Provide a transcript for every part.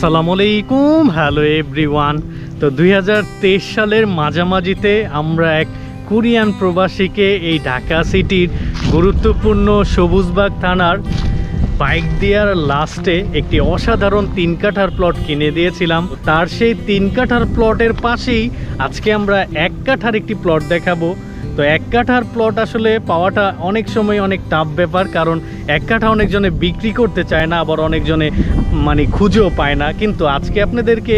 আসসালামু আলাইকুম। Hello everyone তো দুই হাজার তেইশ সালের মাঝামাঝিতে আমরা এক কোরিয়ান প্রবাসীকে এই ঢাকা সিটির গুরুত্বপূর্ণ সবুজবাগ থানার বাইক দেওয়ার লাস্টে একটি অসাধারণ তিন কাঠার প্লট কিনে দিয়েছিলাম। তার সেই তিন কাঠার প্লটের পাশেই আজকে আমরা এক কাঠার একটি প্লট দেখাবো। তো এক কাঠার প্লট আসলে পাওয়াটা অনেক সময় অনেক টাফ ব্যাপার, কারণ এক কাঠা অনেকজনে বিক্রি করতে চায় না, আবার অনেকজনে মানে খুঁজেও পায় না। কিন্তু আজকে আপনাদেরকে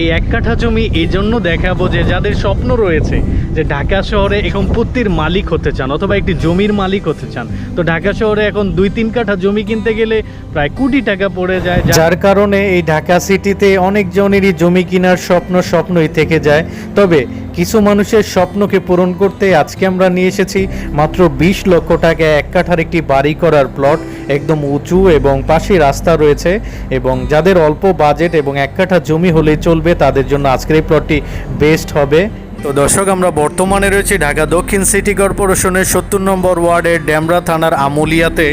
এই এক কাঠা জমি এই জন্য দেখাবো যে যাদের স্বপ্ন রয়েছে যে ঢাকা শহরে এখন পত্তির মালিক হতে চান অথবা একটি জমির মালিক হতে চান, তো ঢাকা শহরে এখন দুই তিন কাঠা জমি কিনতে গেলে প্রায় কোটি টাকা পড়ে যায়, যার কারণে এই ঢাকা সিটিতে অনেকজনেরই জমি কেনার স্বপ্ন স্বপ্নই থেকে যায়। তবে কিছু মানুষের স্বপ্নকে পূরণ করতে আজকে আমরা নিয়ে এসেছি মাত্র বিশ লক্ষ টাকা এক কাঠার একটি বাড়ি করার প্লট একদম উঁচু এবং পাশে রাস্তা রয়েছে এবং যাদের অল্প বাজেট এবং এক কাঠা জমি হলেই চলবে, তাদের জন্য আজকের এই প্লটটি বেস্ট হবে। তো দর্শক, আমরা বর্তমানে রয়েছি ঢাকা দক্ষিণ সিটি কর্পোরেশনের সত্তর নম্বর ওয়ার্ডের ড্যামরা থানার আমুলিয়াতে।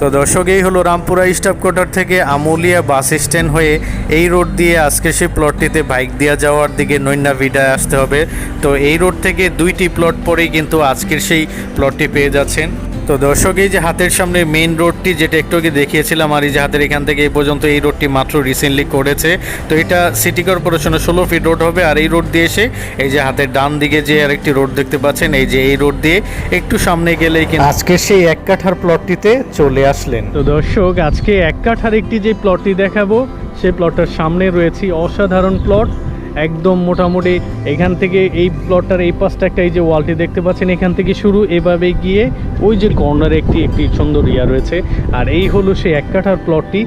তো দর্শক, এই হলো রামপুরা স্টাফ কোয়ার্টার থেকে আমুলিয়া বাস স্ট্যান্ড হয়ে এই রোড দিয়ে আজকে সেই প্লটটিতে বাইক দিয়ে যাওয়ার দিকে নৈনা ভিডায় আসতে হবে। তো এই রোড থেকে দুইটি প্লট পরেই কিন্তু আজকের সেই প্লটটি পেয়ে যাচ্ছেন। তো দর্শক এই যে হাতের সামনে মেইন রোডটি যেটা একটু আগে দেখিয়েছিলাম আর এই যে হাতের এখান থেকে এই পর্যন্ত এই রোডটি মাত্র রিসেন্টলি করেছে। তো এটা সিটি কর্পোরেশনের ষোলো ফিট রোড হবে আর এই রোড দিয়ে এসে এই যে হাতের ডান দিকে যে আরেকটি রোড দেখতে পাচ্ছেন এই যে এই রোড দিয়ে একটু সামনে গেলেই কিন্তু আজকে সেই এক কাঠার প্লটটিতে চলে আসলেন। তো দর্শক আজকে এক কাঠার একটি যে প্লটটি দেখাবো সেই প্লটটার সামনে রয়েছে অসাধারণ প্লট একদম মোটামুটি এখান থেকে এই প্লটটার এই পাশটা একটা এই যে ওয়ালটি দেখতে পাচ্ছেন, এখান থেকে শুরু। এভাবে গিয়ে ওই যে কর্নারে একটি একটি সুন্দর ইয়া রয়েছে। আর এই হলো সেই এক কাঠার প্লটটি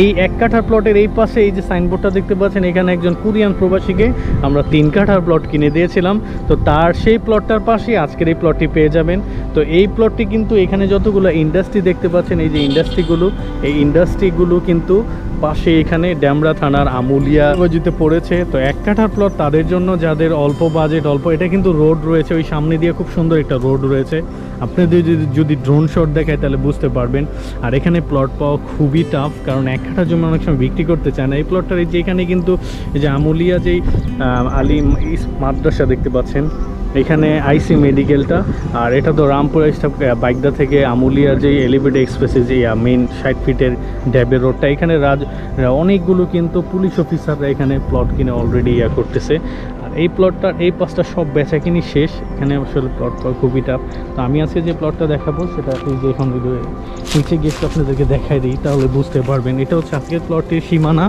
এই এক কাঠার প্লটের এই পাশে এই যে সাইনবোর্ডটা দেখতে পাচ্ছেন, এখানে একজন কোরিয়ান প্রবাসীকে আমরা তিন কাঠার প্লট কিনে দিয়েছিলাম। তো তার সেই প্লটটার পাশে আজকের এই প্লটটি পেয়ে যাবেন। তো এই প্লটটি কিন্তু এখানে যতগুলো ইন্ডাস্ট্রি দেখতে পাচ্ছেন, এই যে ইন্ডাস্ট্রিগুলো এই ইন্ডাস্ট্রিগুলো কিন্তু পাশে এখানে ড্যামরা থানার আমুলিয়া বাজুতে পড়েছে। তো এক কাঠার প্লট তাদের জন্য, যাদের অল্প বাজেট অল্প এটা কিন্তু রোড রয়েছে, ওই সামনে দিয়ে খুব সুন্দর একটা রোড রয়েছে। আপনি যদি যদি ড্রোন শট দেখায়, তাহলে বুঝতে পারবেন। আর এখানে প্লট পাওয়া খুবই টাফ কারণ এক কাঠা জমি অনেক সময় বিক্রি করতে চায় না। এই প্লটটার এই যে এখানে কিন্তু এই যে আমুলিয়া যেই আলিম মাদ্রাসা দেখতে পাচ্ছেন এখানে আইসি মেডিকেলটা আর এটা তো রামপুরা বাইকদা থেকে আমুলিয়ার যে এলিভেটেড এক্সপ্রেসে যে মেন ষাট ফিটের ড্যাবের রোডটা এখানে রাজ অনেকগুলো কিন্তু পুলিশ অফিসাররা এখানে প্লট কিনে অলরেডি ইয়া করতেছে। আর এই প্লটটার এই পাঁচটা সব বেচা কিনি শেষ, এখানে আসলে প্লট পাওয়া খুবই টাফ তো আমি আজকে যে প্লটটা দেখাবো, সেটা এই যে এখন নিচে গিয়ে আপনাদেরকে দেখাই দিই, তাহলে বুঝতে পারবেন। এটা হচ্ছে আজকের প্লটের সীমানা।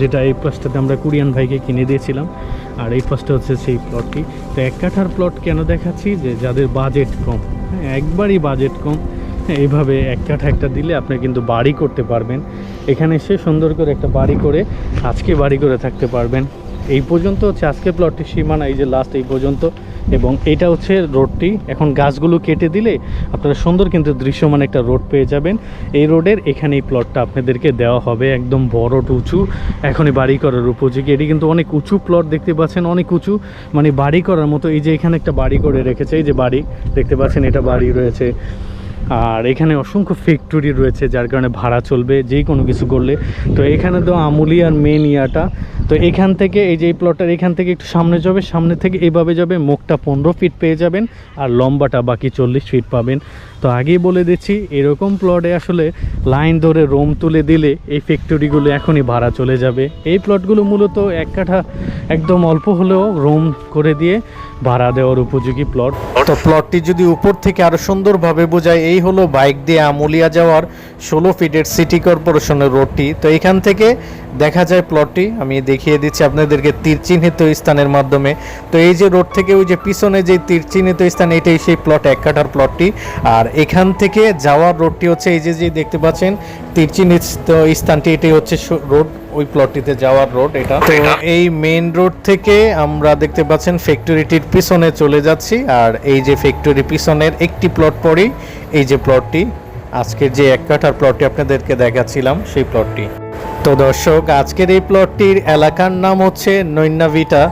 যেটা এই পাশটাতে আমরা কোরিয়ান ভাইকে কিনে দিয়েছিলাম। আর এই প্লাসটা হচ্ছে সেই প্লটটি তো এক কাঠার প্লট কেন দেখাচ্ছি? যে যাদের বাজেট কম হ্যাঁ একবারই বাজেট কম হ্যাঁ, এইভাবে এক কাঠা একটা দিলে আপনি কিন্তু বাড়ি করতে পারবেন। এখানে এসে সুন্দর করে একটা বাড়ি করে আজকে বাড়ি করে থাকতে পারবেন। এই পর্যন্ত হচ্ছে আজকে প্লটটির সীমানা এই যে লাস্ট এই পর্যন্ত। এবং এটা হচ্ছে রোডটি। এখন গাছগুলো কেটে দিলে আপনারা সুন্দর কিন্তু দৃশ্যমান একটা রোড পেয়ে যাবেন। এই রোডের এখানে এই প্লটটা আপনাদেরকে দেওয়া হবে। একদম বড় উঁচু, এখনই বাড়ি করার উপযোগী। এটি কিন্তু অনেক উঁচু প্লট দেখতে পাচ্ছেন, অনেক উঁচু। মানে বাড়ি করার মতো, এই যে এখানে একটা বাড়ি করে রেখেছে, এই যে বাড়ি, দেখতে পাচ্ছেন এটা বাড়ি রয়েছে। আর এখানে অসংখ্য ফ্যাক্টরি রয়েছে, যার কারণে ভাড়া চলবে, যে কোনো কিছু করলে। তো এখানে তো আমুলি আর মেন ইয়াটা। তো এখান থেকে এই যে এই প্লটটার এখান থেকে একটু সামনে যাবে, সামনে থেকে এইভাবে যাবে, মুখটা পনেরো ফিট পেয়ে যাবেন, আর লম্বাটা বাকি চল্লিশ ফিট পাবেন। তো আগেই বলে দিচ্ছি, এরকম প্লটে আসলে লাইন ধরে রোম তুলে দিলে এই ফ্যাক্টরিগুলো এখনই ভাড়া চলে যাবে। এই প্লটগুলো মূলত এক কাঠা একদম অল্প হলেও রোম করে দিয়ে ভাড়া দেওয়ার উপযোগী প্লট তো প্লটটি যদি উপর থেকে আরও সুন্দরভাবে বোঝায়, এই হলো বাইক দিয়ে আমুলিয়া যাওয়ার ষোলো ফিটের সিটি কর্পোরেশনের রোডটি। তো এখান থেকে দেখা যায় প্লটটি আমি দেখিয়ে দিচ্ছি আপনাদেরকে তীর চিহ্নিত স্থানের মাধ্যমে। তো এই যে রোড থেকে ওই যে পিছনে যে তীর চিহ্নিত স্থান, এটাই সেই প্লট এক কাঠার প্লটটি আর এখান থেকে যাওয়ার রোডটি হচ্ছে এই যে যে দেখতে পাচ্ছেন তীর চিহ্নিত স্থানটি এটি হচ্ছে রোড ওই প্লটটিতে যাওয়ার রোড এটা। তো এই মেইন রোড থেকে আমরা দেখতে পাচ্ছেন ফ্যাক্টরিটির পিছনে চলে যাচ্ছি আর এই যে ফ্যাক্টরি পিছনের একটি প্লট পরেই এই যে প্লটটি আজকের যে এক কাঠার প্লটটি আপনাদেরকে দেখাচ্ছিলাম সেই প্লটটি তো দর্শক আজকের এই প্লটটির এলাকার নাম হচ্ছে নৈনাভিটা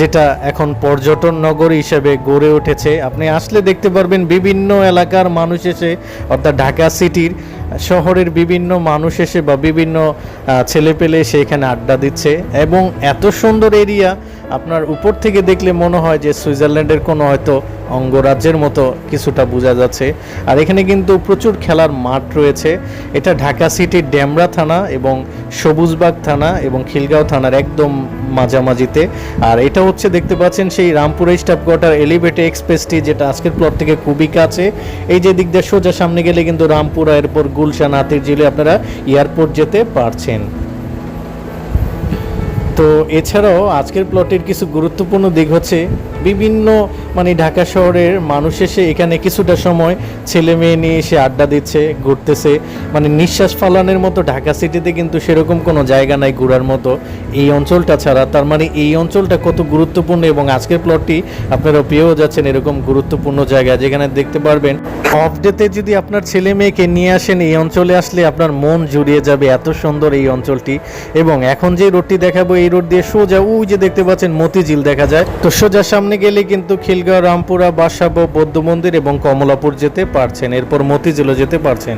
যেটা এখন পর্যটন নগর হিসেবে গড়ে উঠেছে। আপনি আসলে দেখতে পারবেন বিভিন্ন এলাকার মানুষ এসে অর্থাৎ ঢাকা সিটির শহরের বিভিন্ন মানুষ এসে বা বিভিন্ন ছেলেপেলে এসে এখানে আড্ডা দিচ্ছে এবং এত সুন্দর এরিয়া আপনার উপর থেকে দেখলে মনে হয় যে সুইজারল্যান্ডের কোনো হয়তো অঙ্গরাজ্যের মতো কিছুটা বোঝা যাচ্ছে। আর এখানে কিন্তু প্রচুর খেলার মাঠ রয়েছে। এটা ঢাকা সিটির ডেমরা থানা এবং সবুজবাগ থানা এবং খিলগাঁও থানার একদম মাঝামাঝিতে। আর এটা হচ্ছে দেখতে পাচ্ছেন সেই রামপুরা স্টাফ কোয়ার্টার এলিভেটেড এক্সপ্রেসটি যেটা আজকের প্লট থেকে খুবই কাছে। এই যে দিক দিয়ে সোজা সামনে গেলে কিন্তু রামপুরা এরপর গুলশান হাতির জিলে আপনারা এয়ারপোর্ট যেতে পারছেন। তো এছাড়াও আজকের প্লটের কিছু গুরুত্বপূর্ণ দিক হচ্ছে বিভিন্ন মানে ঢাকা শহরের মানুষ এসে এখানে কিছুটা সময় ছেলে মেয়ে নিয়ে এসে আড্ডা দিচ্ছে, ঘুরতেছে। মানে নিঃশ্বাস ফালানোর মতো ঢাকা সিটিতে কিন্তু সেরকম কোনো জায়গা নাই ঘোরার মতো এই অঞ্চলটা ছাড়া। তার মানে এই অঞ্চলটা কত গুরুত্বপূর্ণ এবং আজকের প্লটটি আপনারা পেয়েও যাচ্ছেন এরকম গুরুত্বপূর্ণ জায়গা যেখানে দেখতে পারবেন অফ ডেতে যদি আপনার ছেলে মেয়েকে নিয়ে আসেন এই অঞ্চলে আসলে আপনার মন জুড়িয়ে যাবে এত সুন্দর এই অঞ্চলটি। এবং এখন যে রোডটি দেখাবো এই রোড দিয়ে সোজা, ওই যে দেখতে পাচ্ছেন মতিঝিল দেখা যায়। তো সোজা সামনে গেলে কিন্তু খিলগাঁও, রামপুরা, বাসাবো, বৌদ্ধ মন্দির এবং কমলাপুর যেতে পারছেন। এরপর মতিঝিলও যেতে পারছেন।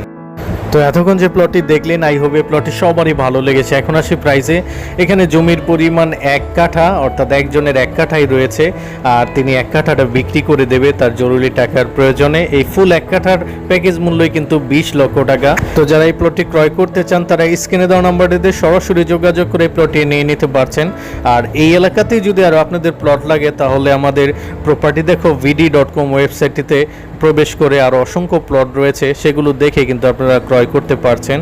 তো এতক্ষণ যে প্লটটি দেখলেন আই হবে প্লটটি সবারই ভালো লেগেছে। এখন আসি প্রাইসে এখানে জমির পরিমাণ এক কাঠা, অর্থাৎ একজনের এক কাঠাই রয়েছে, আর তিনি এক কাঠাটা বিক্রি করে দেবে তার জরুরি টাকার প্রয়োজনে। এই ফুল এক কাঠার প্যাকেজ মূল্যই কিন্তু বিশ লক্ষ টাকা। তো যারা এই প্লটটি ক্রয় করতে চান, তারা স্ক্রিনে দেওয়া নাম্বারটিতে সরাসরি যোগাযোগ করে এই প্লটটি নিয়ে নিতে পারছেন। আর এই এলাকাতেই যদি আরও আপনাদের প্লট লাগে, তাহলে আমাদের প্রপার্টি দেখো ভিডি ডট কম ওয়েবসাইটটিতে প্রবেশ করে আরও অসংখ্য প্লট রয়েছে সেগুলো দেখে কিন্তু আপনারা ক্রয় করতে পারছেন।